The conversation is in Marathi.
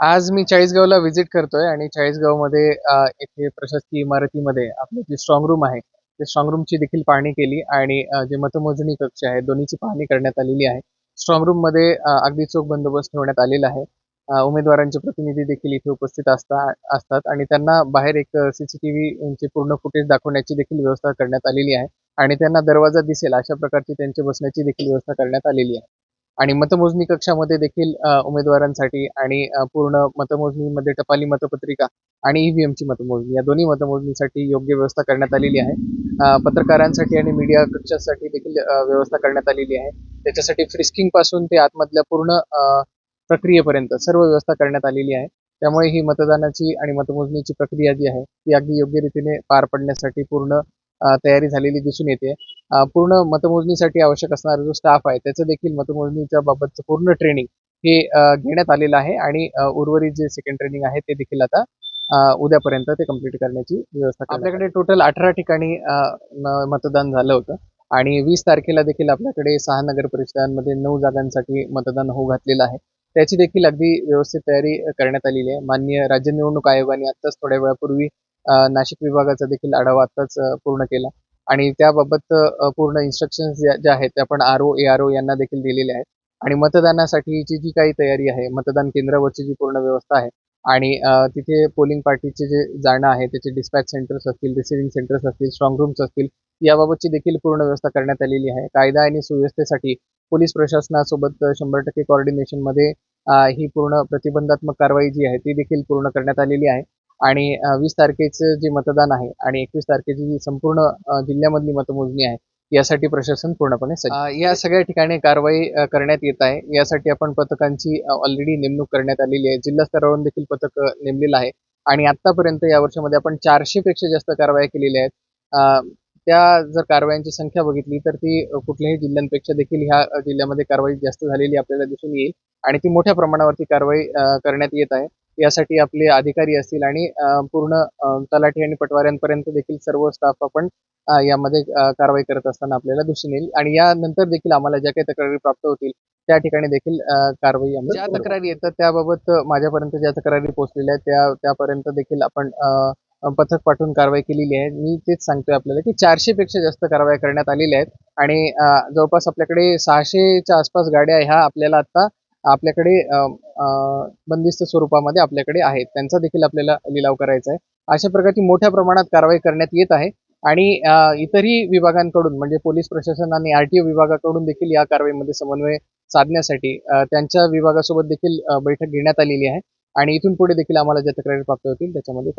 आज मी चाळीसगावला व्हिजिट करतोय आणि चाळीसगावमध्ये अ, इथे प्रशासकीय इमारतीमध्ये आपली जी स्ट्रॉंग रूम आहे ते स्ट्रॉंग रूमची देखील पाहणी केली आणि जे मतमोजणी कक्ष आहे दोन्हीची पाहणी करण्यात आलेली आहे. स्ट्रॉंग रूममध्ये अगदी चोख बंदोबस्त ठेवण्यात आलेला आहे. उमेदवारांचे प्रतिनिधी देखील इथे उपस्थित असता असतात आणि त्यांना बाहेर एक सीसीटीव्ही चे पूर्ण फुटेज दाखवण्याची देखील व्यवस्था करण्यात आलेली आहे आणि त्यांना दरवाजा दिसेल अशा प्रकारची त्यांची बसण्याची देखील व्यवस्था करण्यात आलेली आहे. आणि मतमोजणी कक्षामध्ये देखील उमेदवारांसाठी आणि पूर्ण मतमोजणीमध्ये टपाली मतपत्रिका आणि ईव्हीएमची मतमोजणी. या दोन्ही मतमोजणीसाठी योग्य व्यवस्था करण्यात आलेली आहे. पत्रकारांसाठी आणि मीडिया कक्षासाठी देखील व्यवस्था करण्यात आलेली आहे. त्याच्यासाठी फ्रिस्किंगपासून ते आतमधल्या पूर्ण प्रक्रियेपर्यंत सर्व व्यवस्था करण्यात आलेली आहे. त्यामुळे ही मतदानाची आणि मतमोजणीची प्रक्रिया जी आहे ती अगदी योग्य रीतीने पार पडण्यासाठी पूर्ण तयारी झालेली दिसून येते. पूर्ण मतमोजणीसाठी आवश्यक असणारा जो स्टाफ आहे त्याचं देखील मतमोजणीच्या बाबतचं पूर्ण ट्रेनिंग हे घेण्यात आलेलं आहे आणि उर्वरित जे सेकंड ट्रेनिंग आहे ते देखील आता उद्यापर्यंत ते कंप्लीट करण्याची व्यवस्था आपल्याकडे टोटल अठरा ठिकाणी मतदान झालं होतं आणि वीस तारखेला देखील आपल्याकडे सहा नगर परिषदांमध्ये नऊ जागांसाठी मतदान होऊ घातलेलं आहे. त्याची देखील अगदी व्यवस्थित तयारी करण्यात आलेली आहे. माननीय राज्य निवडणूक आयोगाने आत्ताच थोड्या वेळापूर्वी नाशिक विभागाचा देखील आढावा आताच पूर्ण केला. आणि त्याबाबत पूर्ण इन्स्ट्रक्शन्स ज्या ज्या आहेत त्या पण R O A R O यांना देखील दिलेल्या आहेत. आणि मतदानासाठीची जी काही तयारी आहे मतदान केंद्रावरची जी पूर्ण व्यवस्था आहे आणि तिथे पोलिंग पार्टीचे जे जाणं आहे त्याचे डिस्पॅच सेंटर्स असतील रिसिव्हिंग सेंटर्स असतील स्ट्रॉंग रूम्स असतील याबाबतची देखील पूर्ण व्यवस्था करण्यात आलेली आहे. कायदा आणि सुव्यवस्थेसाठी पोलीस प्रशासनासोबत शंभर टक्के कॉर्डिनेशनमध्ये ही पूर्ण प्रतिबंधात्मक कारवाई जी आहे ती देखील पूर्ण करण्यात आलेली आहे. आणि वीस तारखेचं जे मतदान आहे आणि एकवीस तारखेची जी संपूर्ण जिल्ह्यामधली मतमोजणी आहे यासाठी प्रशासन पूर्णपणे सज्ज. या सगळ्या ठिकाणी कारवाई करण्यात येत आहे. यासाठी आपण पथकांची ऑलरेडी नेमणूक करण्यात आलेली आहे. जिल्हा स्तरावरून देखील पथक नेमलेलं आहे. आणि आतापर्यंत या वर्षामध्ये आपण चारशे पेक्षा जास्त कारवाया केलेल्या आहेत. त्या जर कारवायांची संख्या बघितली तर ती कुठल्याही जिल्ह्यांपेक्षा देखील ह्या जिल्ह्यामध्ये कारवाई जास्त झालेली आपल्याला दिसून येईल. आणि ती मोठ्या प्रमाणावरती कारवाई करण्यात येत आहे. यासाठी आपले अधिकारी असतील आणि पूर्ण तलाठी आणि पटवाऱ्यांपर्यंत देखील सर्व स्टाफ आपण यामध्ये कारवाई करत असताना आपल्याला दिसून येईल. आणि यानंतर देखील आम्हाला ज्या काही तक्रारी प्राप्त होतील त्या ठिकाणी देखील कारवाई आम्ही ज्या तक्रारी येतात त्याबाबत माझ्यापर्यंत ज्या तक्रारी पोहोचलेल्या आहेत त्या त्यापर्यंत देखील आपण पथक पाठवून कारवाई केलेली आहे. मी तेच सांगतोय आपल्याला की चारशे पेक्षा जास्त कारवाया करण्यात आलेल्या आहेत. आणि जवळपास आपल्याकडे सहाशेच्या आसपास गाड्या ह्या आपल्याला आता आपल्याकडे बंदिस्त स्वरूपामध्ये आपल्याकडे आहेत. त्यांचा देखील आपल्याला लिलाव करायचा आहे. अशा प्रकारची मोठ्या प्रमाणात कारवाई करण्यात येत आहे. आणि इतरही विभागांकडून म्हणजे पोलीस प्रशासन आणि आरटीओ विभागाकडून देखील या कारवाईमध्ये समन्वय साधण्यासाठी त्यांच्या विभागासोबत देखील बैठक घेण्यात आलेली आहे. आणि इथून पुढे देखील आम्हाला ज्या तक्रारी प्राप्त होतील त्याच्यामध्ये.